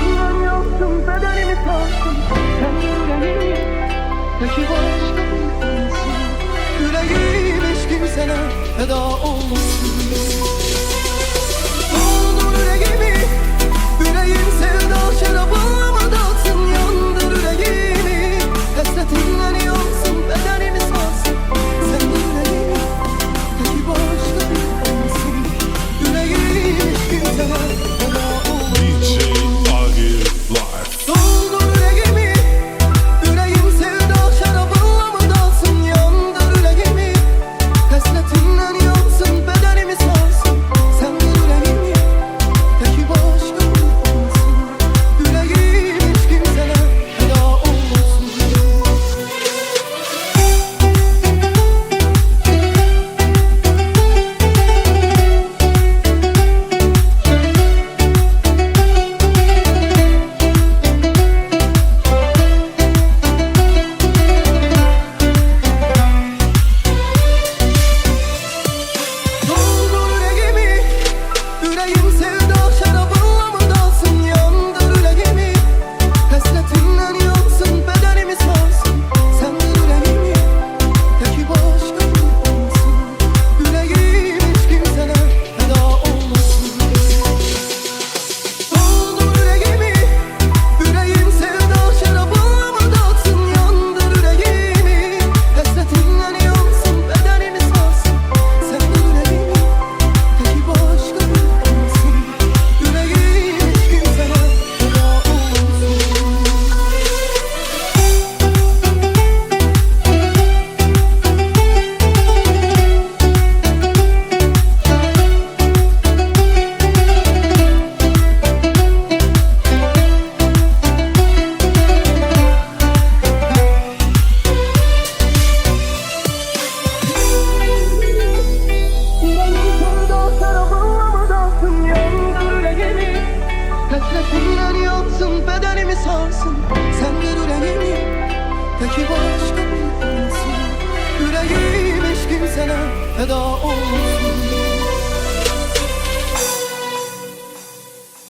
Kullanıyorsun bedenimi sarsın Sen yüreğimi Peki bu aşkın sensin Yüreğim hiç kimseler feda olmasın. Böyle kurulan yansın bedenimi sarsın? Sen gel yüreğimi Peki başka bir insan Yüreğim hiç kimsene feda olmaz.